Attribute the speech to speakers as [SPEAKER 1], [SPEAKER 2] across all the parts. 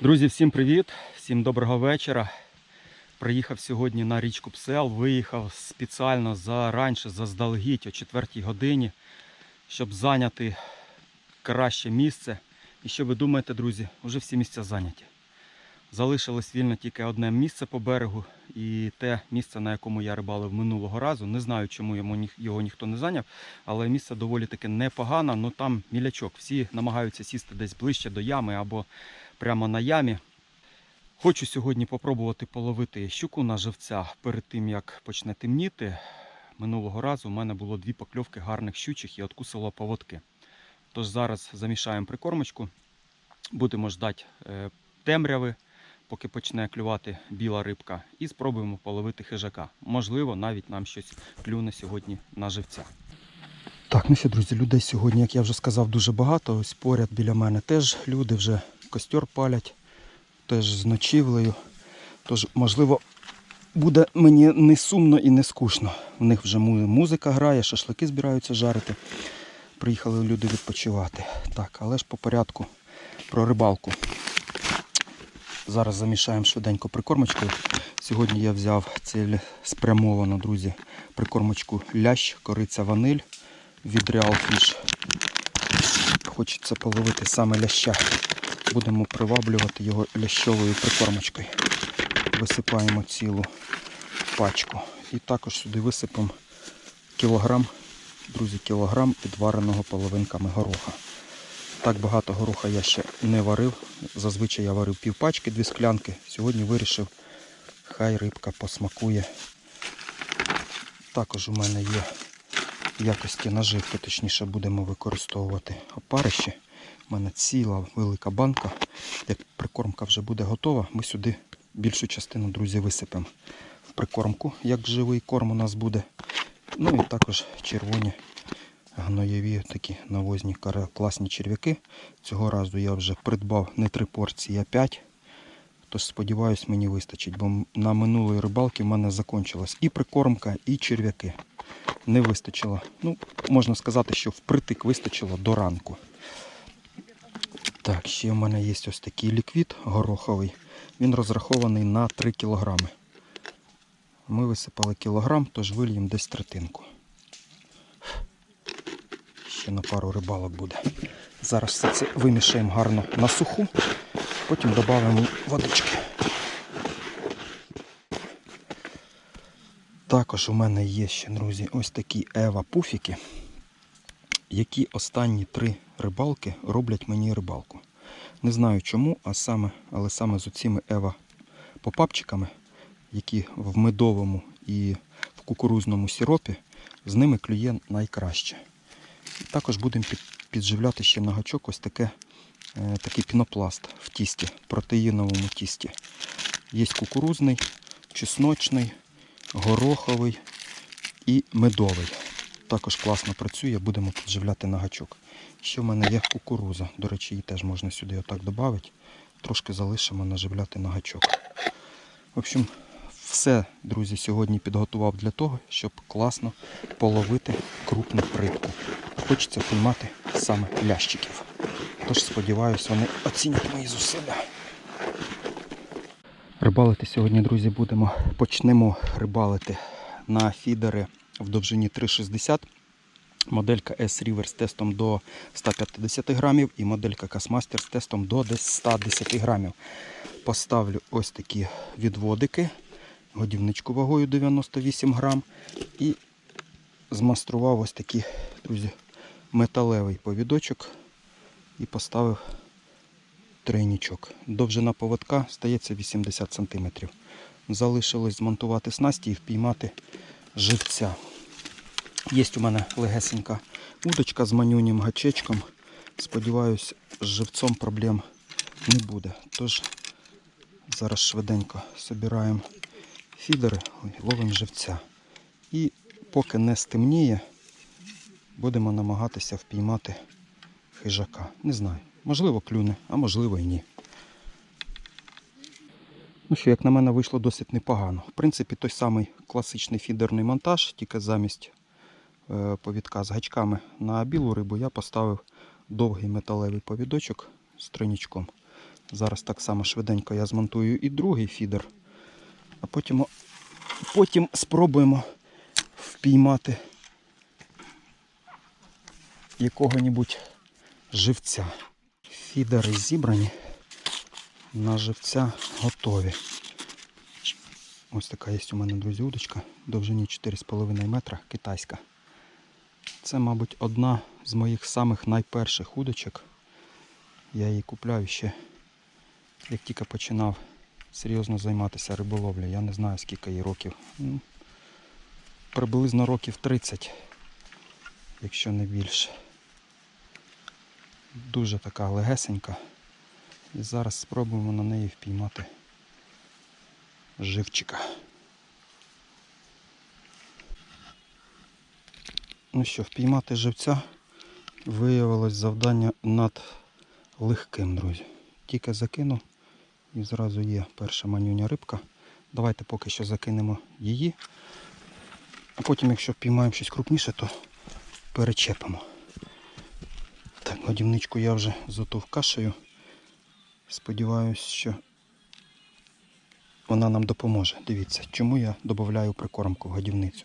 [SPEAKER 1] Друзі, всім привіт! Всім доброго вечора. Приїхав сьогодні на річку Псел, виїхав спеціально заранше, заздалегідь о 4 годині, щоб зайняти краще місце. І що ви думаєте, друзі, вже всі місця зайняті. Залишилось вільно тільки одне місце по берегу, і те місце, на якому я рибалив минулого разу. Не знаю, чому його ніхто не зайняв, але місце доволі таки непогане, але там мілячок. Всі намагаються сісти десь ближче до ями або прямо на ямі. Хочу сьогодні попробувати половити щуку на живця перед тим, як почне темніти. Минулого разу у мене було дві покльовки гарних щучих і откусило поводки. Тож зараз замішаємо прикормочку, будемо ждати е, темряви, поки почне клювати біла рибка, і спробуємо половити хижака. Можливо, навіть нам щось клюне сьогодні на живця. Так, ну що, друзі, людей сьогодні, як я вже сказав, дуже багато. Ось поряд біля мене теж люди вже костер палять, теж з ночівлею. Тож, можливо, буде мені не сумно і не скучно. В них вже музика грає, шашлики збираються жарити. Приїхали люди відпочивати. Так, але ж по порядку про рибалку. Зараз замішаємо швиденько прикормочкою. Сьогодні я взяв цілеспрямовано, друзі, прикормочку лящ, кориця ваниль від Real Fish. Хочеться половити саме ляща. Будемо приваблювати його лящовою прикормочкою. Висипаємо цілу пачку. І також сюди висипемо кілограм, друзі, кілограм підвареного половинками гороха. Так багато гороха я ще не варив. Зазвичай я варив пів пачки, дві склянки. Сьогодні вирішив, хай рибка посмакує. Також у мене є якості наживки, точніше будемо використовувати опарищі. У мене ціла велика банка. Як прикормка вже буде готова, ми сюди більшу частину, друзі, висипемо в прикормку, як живий корм у нас буде. Ну і також червоні гноєві такі навозні класні черв'яки. Цього разу я вже придбав не три порції, а п'ять. Тож сподіваюсь, мені вистачить, бо на минулої рибалки в мене закончилась і прикормка, і черв'яки. Не вистачило. Ну, можна сказати, що впритик вистачило до ранку. Так, ще в мене є ось такий ліквід гороховий. Він розрахований на 3 кілограми. Ми висипали кілограм, тож вильємо десь третинку. Ще на пару рибалок буде. Зараз все це вимішаємо гарно на суху, потім додамо водички. Також у мене є ще, друзі, ось такі Ева пуфіки, які останні три рибалки роблять мені рибалку. Не знаю чому, а саме, але саме з оціми Ева попапчиками, які в медовому і в кукурузному сиропі, з ними клює найкраще. І також будемо підживляти ще на гачок ось таке, е, такий пінопласт в тісті, протеїновому тісті. Є кукурузний, чесночний, гороховий і медовий. Також класно працює, будемо підживляти на гачок. Ще в мене є кукуруза. До речі, її теж можна сюди отак додати. Трошки залишимо наживляти на гачок. В общем, все, друзі, сьогодні підготував для того, щоб класно половити крупну рибку. Хочеться піймати саме лящиків. Тож сподіваюся, вони оцінять мої зусилля. Рибалити сьогодні, друзі, будемо. Почнемо рибалити на фідери в довжині 3,60. Моделька S-River з тестом до 150 грамів і моделька Касмастер з тестом до десь 110 грамів. Поставлю ось такі відводики, годівничку вагою 98 грам і змастрував ось такий, друзі, металевий повідочок і поставив тройнічок. Довжина поводка стається 80 см. Залишилось змонтувати снасті і впіймати живця. Є у мене легесенька удочка з манюнім гачечком. Сподіваюсь, з живцом проблем не буде. Тож зараз швиденько збираємо фідери, ловимо живця. І поки не стемніє, будемо намагатися впіймати хижака. Не знаю, можливо клюне, а можливо і ні. Ну що, як на мене, вийшло досить непогано. В принципі, той самий класичний фідерний монтаж, тільки замість е, повідка з гачками на білу рибу я поставив довгий металевий повідочок з тройнічком. Зараз так само швиденько я змонтую і другий фідер. А потім, потім спробуємо впіймати якого-небудь живця. Фідери зібрані, на живця готові. Ось така є у мене, друзі, удочка. Довжині 4,5 метра, китайська. Це, мабуть, одна з моїх самих найперших удочок. Я її купляю ще, як тільки починав серйозно займатися риболовлею. Я не знаю, скільки їй років. Ну, приблизно років 30, якщо не більше. Дуже така легесенька. І зараз спробуємо на неї впіймати живчика. Ну що, впіймати живця виявилось завдання над легким, друзі. Тільки закинув і зразу є перша манюня рибка. Давайте поки що закинемо її. А потім, якщо впіймаємо щось крупніше, то перечепимо. Так, годівничку я вже затовкашею. Сподіваюсь, що вона нам допоможе. Дивіться, чому я додаю прикормку в годівницю.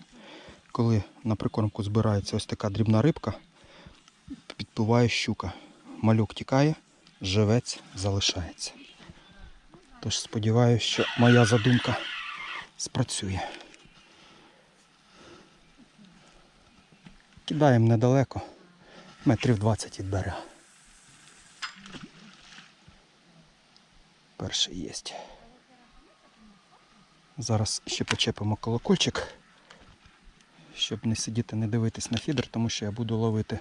[SPEAKER 1] Коли на прикормку збирається ось така дрібна рибка, підпливає щука. Малюк тікає, живець залишається. Тож сподіваюся, що моя задумка спрацює. Кидаємо недалеко, метрів 20 від берега. Перший єсть. Зараз ще почепимо колокольчик, щоб не сидіти, не дивитись на фідер, тому що я буду ловити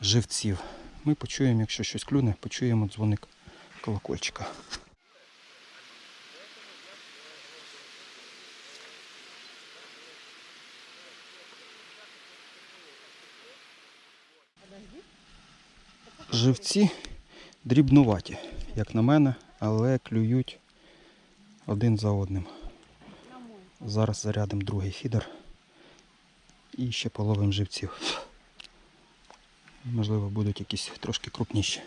[SPEAKER 1] живців. Ми почуємо, якщо щось клюне, почуємо дзвоник колокольчика. Живці дрібнуваті, як на мене, але клюють один за одним. Зараз зарядимо другий фідер і ще половимо живців. Можливо, будуть якісь трошки крупніші.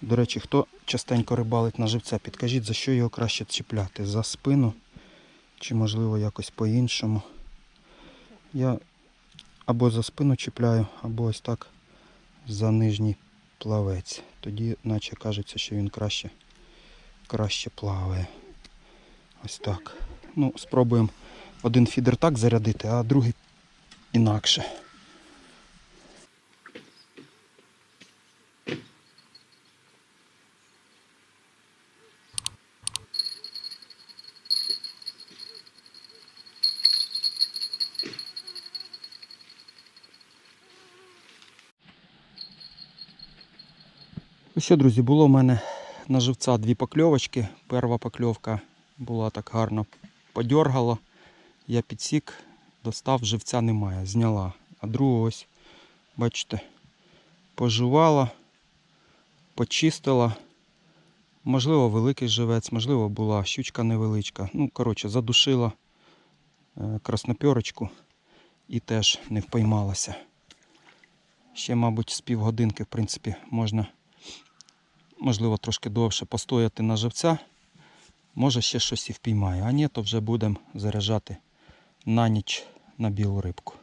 [SPEAKER 1] До речі, хто частенько рибалить на живця, підкажіть, за що його краще чіпляти? За спину чи можливо якось по-іншому. Я або за спину чіпляю, або ось так за нижній плавець. Тоді наче кажеться, що він краще, краще плаває. Ось так. Ну, спробуємо один фідер так зарядити, а другий інакше. Що, друзі, було в мене на живця дві покльовочки. Перша покльовка була так гарно подьоргала. Я підсік, достав, живця немає, зняла. А другу ось, бачите, пожувала, почистила. Можливо, великий живець, можливо, була щучка невеличка. Ну, коротше, задушила е, краснопьорочку і теж не впоймалася. Ще, мабуть, з півгодинки, в принципі, можна можливо, трошки довше постояти на живця. Може ще щось і впіймаю. А ні, то вже будемо заряджати на ніч на білу рибку.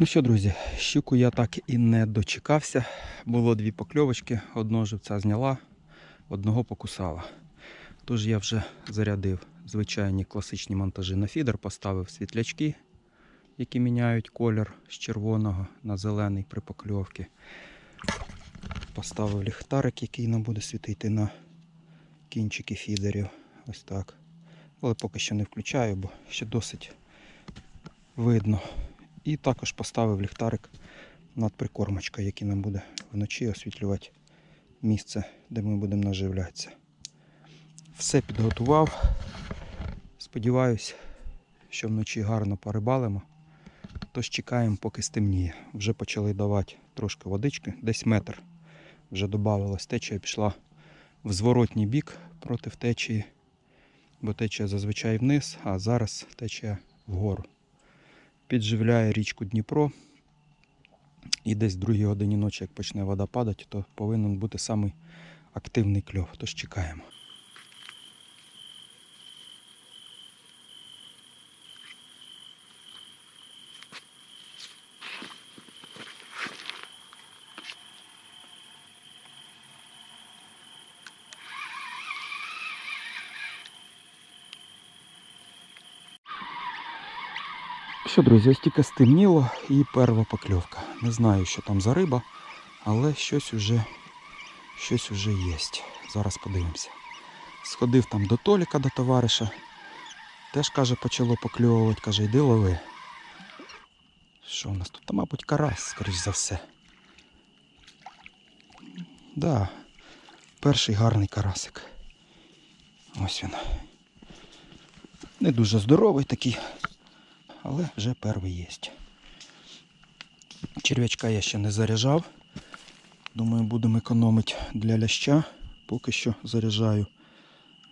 [SPEAKER 1] Ну що, друзі, щуку я так і не дочекався. Було дві покльовочки, одного живця зняла, одного покусала. Тож я вже зарядив звичайні класичні монтажі на фідер, поставив світлячки, які міняють колір з червоного на зелений при покльовці. Поставив ліхтарик, який нам буде світити на кінчики фідерів. Ось так. Але поки що не включаю, бо ще досить видно. І також поставив ліхтарик над прикормочкою, який нам буде вночі освітлювати місце, де ми будемо наживлятися. Все підготував. Сподіваюсь, що вночі гарно порибалимо. Тож чекаємо, поки стемніє. Вже почали давати трошки водички, десь метр. Вже додавалось. Течія пішла в зворотній бік проти течії, бо течія зазвичай вниз, а зараз течія вгору. Підживляє річку Дніпро. І десь в другій годині ночі, як почне вода падати, то повинен бути самий активний кльов. Тож чекаємо. Що, друзі, ось тільки стемніло і перва покльовка. Не знаю, що там за риба, але щось уже, щось уже є. Зараз подивимося. Сходив там до Толіка, до товариша. Теж каже, почало покльовувати, каже, йди лови. Що у нас тут? Та, мабуть, карась, скоріш за все. Да, перший гарний карасик. Ось він. Не дуже здоровий такий але вже перший є. Черв'ячка я ще не заряджав. Думаю, будемо економити для ляща. Поки що заряджаю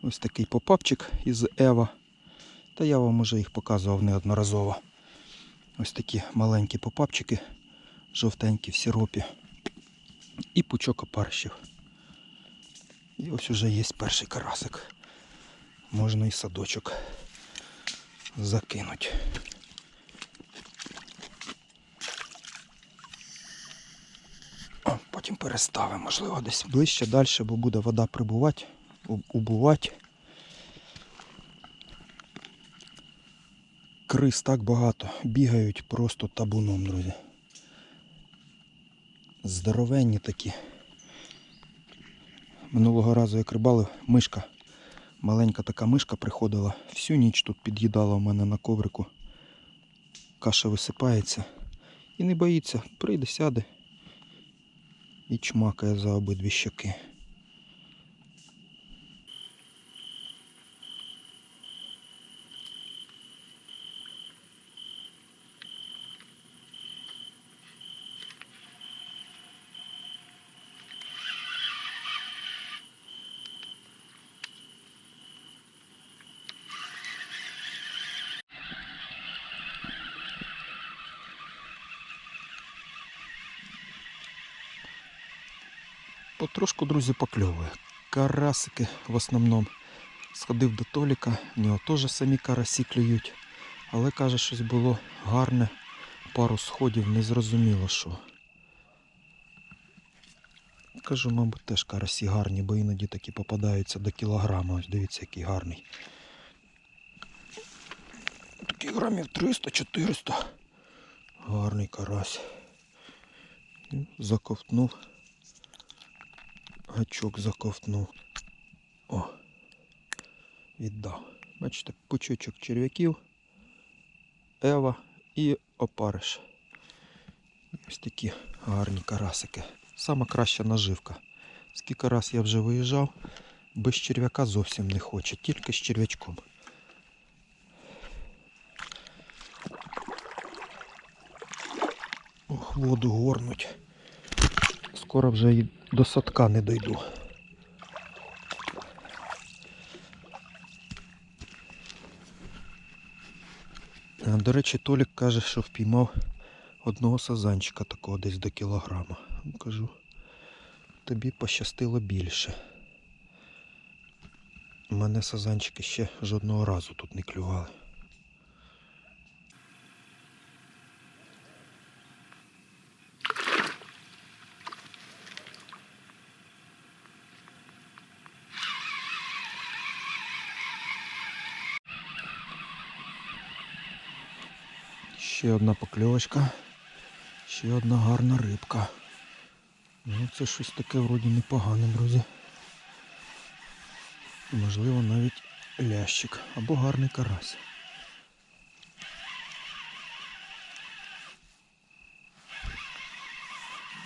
[SPEAKER 1] ось такий попапчик із Ева. Та я вам вже їх показував неодноразово. Ось такі маленькі попапчики, жовтенькі в сиропі. І пучок опарщів. І ось уже є перший карасик. Можна і садочок закинуть. О, Потім переставимо, можливо, десь ближче далі, бо буде вода прибувати, убувати. Крис так багато, бігають просто табуном, друзі. Здоровенні такі. Минулого разу як рибали, мишка, маленька така мишка приходила, всю ніч тут під'їдала у мене на коврику. Каша висипається і не боїться, прийде, сяде і чмакає за обидві щоки. Потрошку, друзі, покльовує. Карасики в основному. Сходив до Толіка, в нього теж самі карасі клюють. Але каже, щось було гарне. Пару сходів, не зрозуміло що. Кажу, мабуть, теж карасі гарні, бо іноді такі попадаються до кілограма. Ось дивіться, який гарний. Такий грамів 300-400. Гарний карась. Заковтнув гачок заковтнув. О, віддав. Бачите, пучочок черв'яків, Ева і опариш. Ось такі гарні карасики. Сама краща наживка. Скільки раз я вже виїжджав, без черв'яка зовсім не хоче, тільки з черв'ячком. Ох, воду горнуть. Скоро вже і до садка не дойду. До речі, Толік каже, що впіймав одного сазанчика такого десь до кілограма. Ну, Кажу, тобі пощастило більше. У мене сазанчики ще жодного разу тут не клювали. Ще одна покльовочка. Ще одна гарна рибка. Ну, це щось таке вроді непогане, друзі. Можливо, навіть лящик або гарний карась.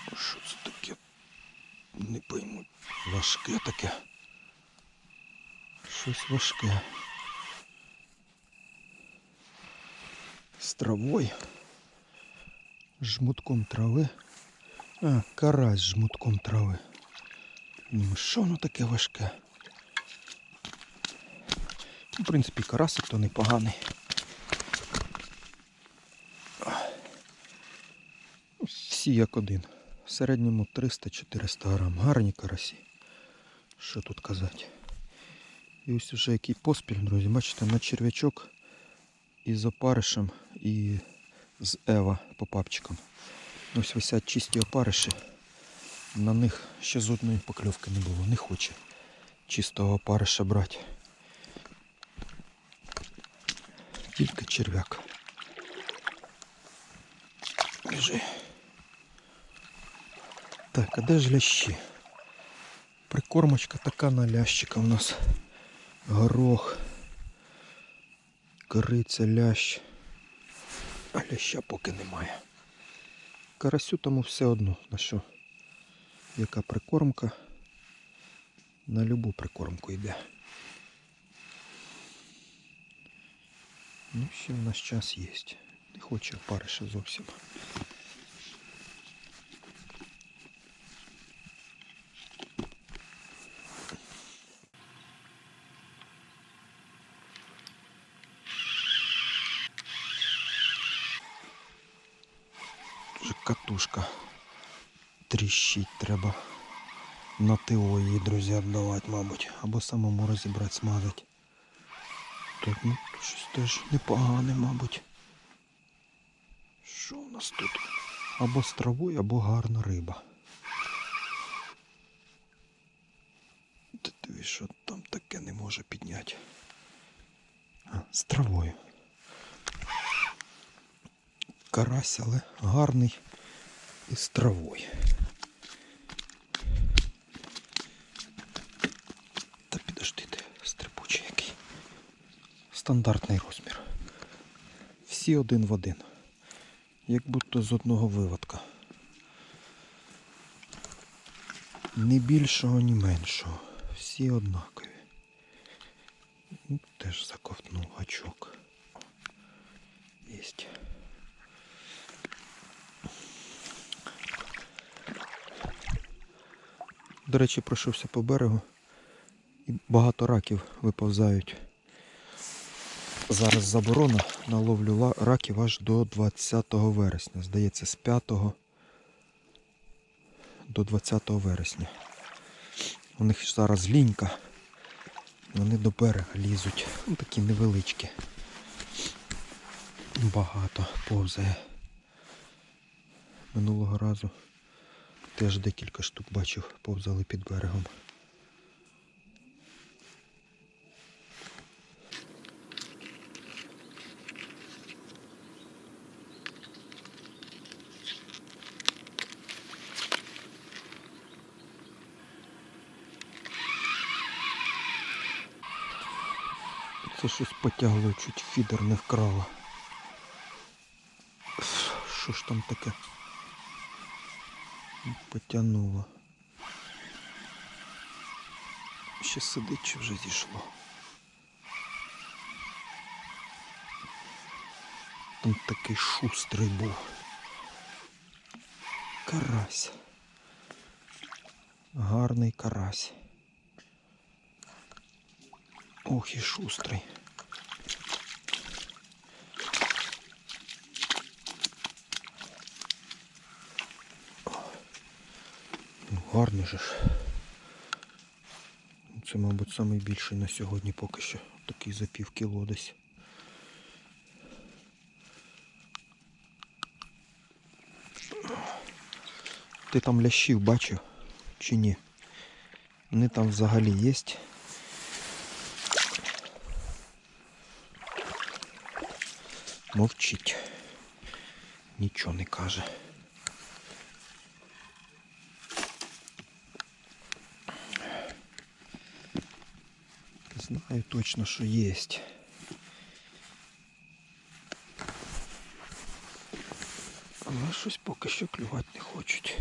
[SPEAKER 1] Що це таке? Не пойму. Важке таке. Щось важке.
[SPEAKER 2] З травою. Жмутком трави. А, карась жмутком трави. Ну, що воно таке важке? В принципі, карасик то непоганий. Всі як один. В середньому 300-400 грам. Гарні карасі. Що тут казати? І ось уже який поспіль, друзі. Бачите, на черв'ячок із опаришем і з Ева по папчикам. Ось висять чисті опариші. На них ще жодної покльовки не було. Не хоче чистого опариша брати. Тільки черв'як. Біжи. Так, а де ж лящі? Прикормочка така на лящика у нас. Горох. Кориця, лящ. А ляща поки немає. Карасю тому все одно на що. Яка прикормка. На любу прикормку йде. Ну, ще в нас час є. Не хоче опариша зовсім. Треба. На ТО її, друзі, віддавати, мабуть. Або самому розібрати, смазати. Тут ну, щось теж непогане, мабуть. Що у нас тут? Або з травою, або гарна риба. Ти що там таке не може підняти. А, з травою. Карась, але гарний і з травою. Та підожди ти, стрибучий який. Стандартний розмір. Всі один в один. Як будто з одного виводка. Ні більшого, ні меншого. Всі однакові. Ну, Теж заковтнув гачок. Єсть. До речі, пройшовся по берегу і багато раків виповзають. Зараз заборона на ловлю раків аж до 20 вересня. Здається, з 5 до 20 вересня. У них зараз лінька. Вони до берега лізуть. Ну, такі невеличкі. Багато повзає. Минулого разу теж декілька штук бачив, повзали під берегом. Це щось потягло, чуть фідер не вкрало. Що ж там таке? Потягнуло. Ще сидить чи вже зійшло. Там такий шустрий був. Карась. Гарний карась. Ох і шустрий. Ну, гарний же ж. Це, мабуть, найбільший на сьогодні поки що. Такий за пів кіло десь. Ти там лящів бачив чи ні? Вони там взагалі є. Мовчить. Нічого не каже. Знаю точно, що є. Але щось поки що клювати не хочуть.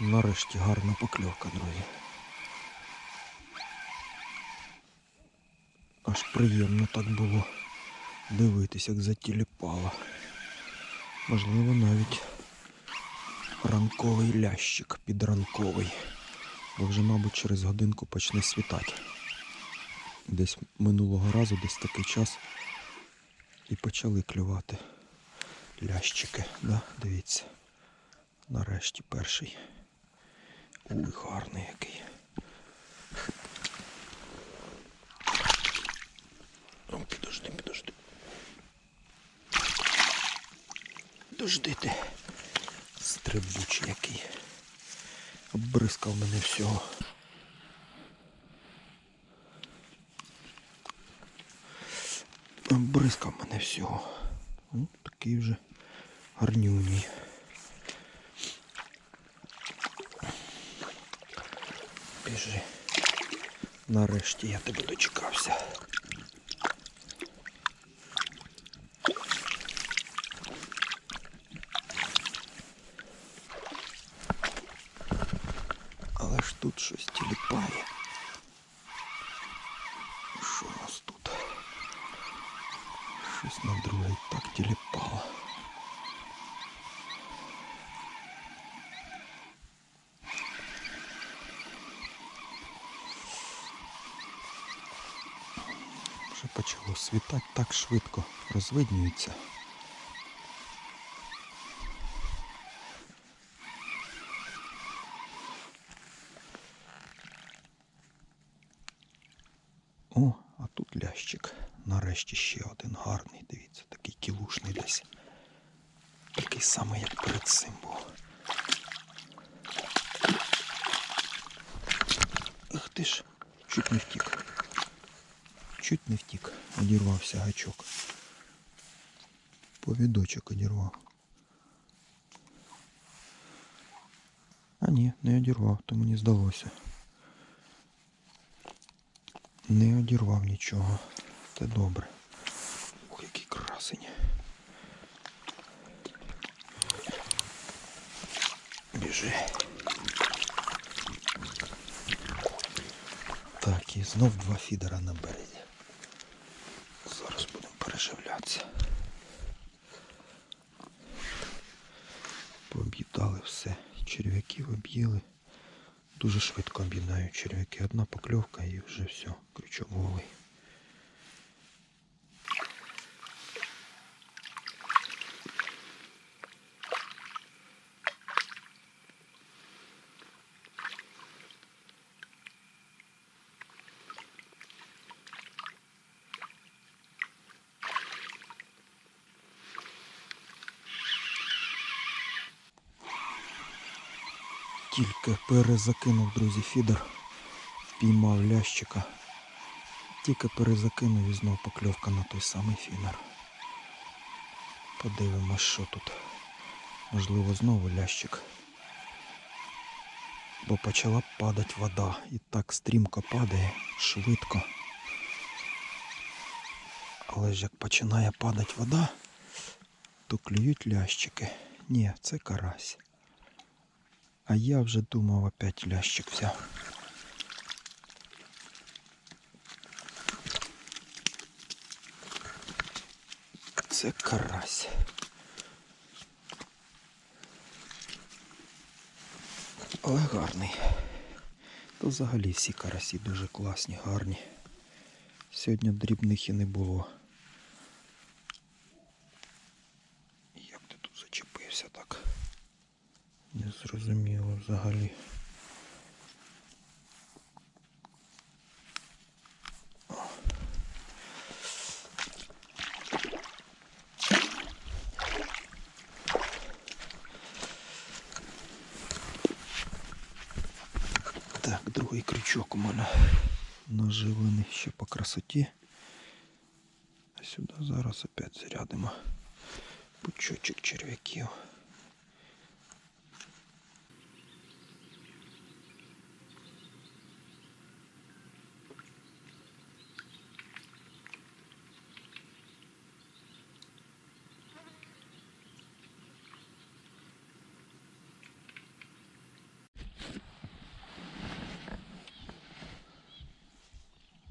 [SPEAKER 2] Нарешті гарна покльовка, друзі. Аж приємно так було дивитись, як затіліпало. Можливо, навіть ранковий лящик підранковий. Бо вже, мабуть, через годинку почне світати. Десь минулого разу, десь такий час і почали клювати лящики. Да? Дивіться. Нарешті перший. Ой, гарний який. О, підожди, підожди. Дожди ти. Стрибучий який. Оббризкав мене всього. Обризкав мене всього. Ну, такий вже гарнюній. Біжи. Нарешті я тебе дочекався. Але ж тут щось тіліпає. Що у нас тут? Щось на другий так тіліпало. Почало світати так швидко, розвиднюється. О, а тут лящик. Нарешті ще один гарний, дивіться, такий кілушний десь. Такий самий, як перед цим був. Ах ти ж, чуть не втік. Чуть не втік, одірвався гачок. Повідочок одірвав. А ні, не одірвав, то мені здалося. Не одірвав нічого. Це добре. Ох, який красень. Біжи. Так, і знов два фідера на березі. Черв'яків об'їли. Дуже швидко об'їдають черв'яки. Одна покльовка і вже все, крючок голий. Тільки перезакинув, друзі, фідер. Впіймав лящика. Тільки перезакинув і знов покльовка на той самий фідер. Подивимось, що тут. Можливо, знову лящик. Бо почала падати вода. І так стрімко падає, швидко. Але ж як починає падати вода, то клюють лящики. Ні, це карась. А я вже думав опять лящик взяв. Це карась. Але гарний. То взагалі всі карасі дуже класні, гарні. Сьогодні дрібних і не було. Як ти тут зачепився так? Зрозуміло взагалі. Так, другий крючок у мене наживлений ще по красоті. А сюди зараз опять зарядимо пучочок черв'яків.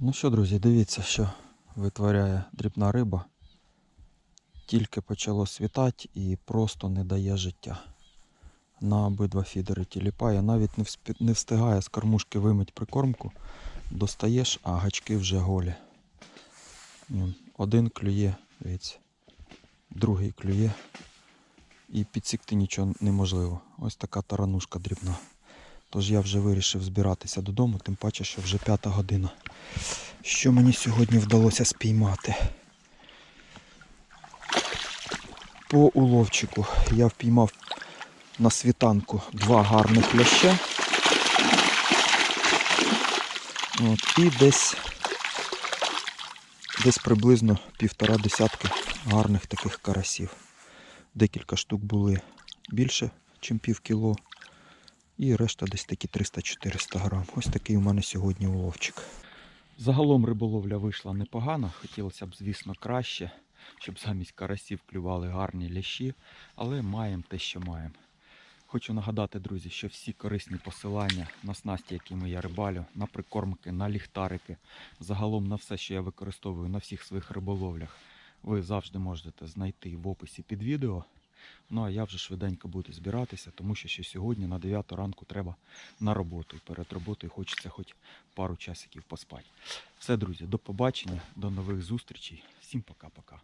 [SPEAKER 2] Ну що, друзі, дивіться, що витворяє дрібна риба. Тільки почало світати і просто не дає життя. На обидва фідери тіліпає, навіть не, вспі- не встигає з кормушки вимить прикормку. Достаєш, а гачки вже голі. Один клює, дивіться, другий клює. І підсікти нічого неможливо. Ось така таранушка дрібна. Тож я вже вирішив збиратися додому, тим паче, що вже п'ята година. Що мені сьогодні вдалося спіймати? По уловчику я впіймав на світанку два гарних ляща. От, і десь, десь приблизно півтора десятки гарних таких карасів. Декілька штук були більше, ніж пів кіло. І решта десь такі 300-400 грам. Ось такий у мене сьогодні уловчик.
[SPEAKER 1] Загалом риболовля вийшла непогано. Хотілося б, звісно, краще, щоб замість карасів клювали гарні лящі, але маємо те, що маємо. Хочу нагадати, друзі, що всі корисні посилання на снасті, якими я рибалю, на прикормки, на ліхтарики, загалом на все, що я використовую на всіх своїх риболовлях, ви завжди можете знайти в описі під відео. Ну а я вже швиденько буду збиратися, тому що ще сьогодні на 9 ранку треба на роботу. І перед роботою хочеться хоч пару часиків поспати. Все, друзі, до побачення, до нових зустрічей. Всім пока-пока.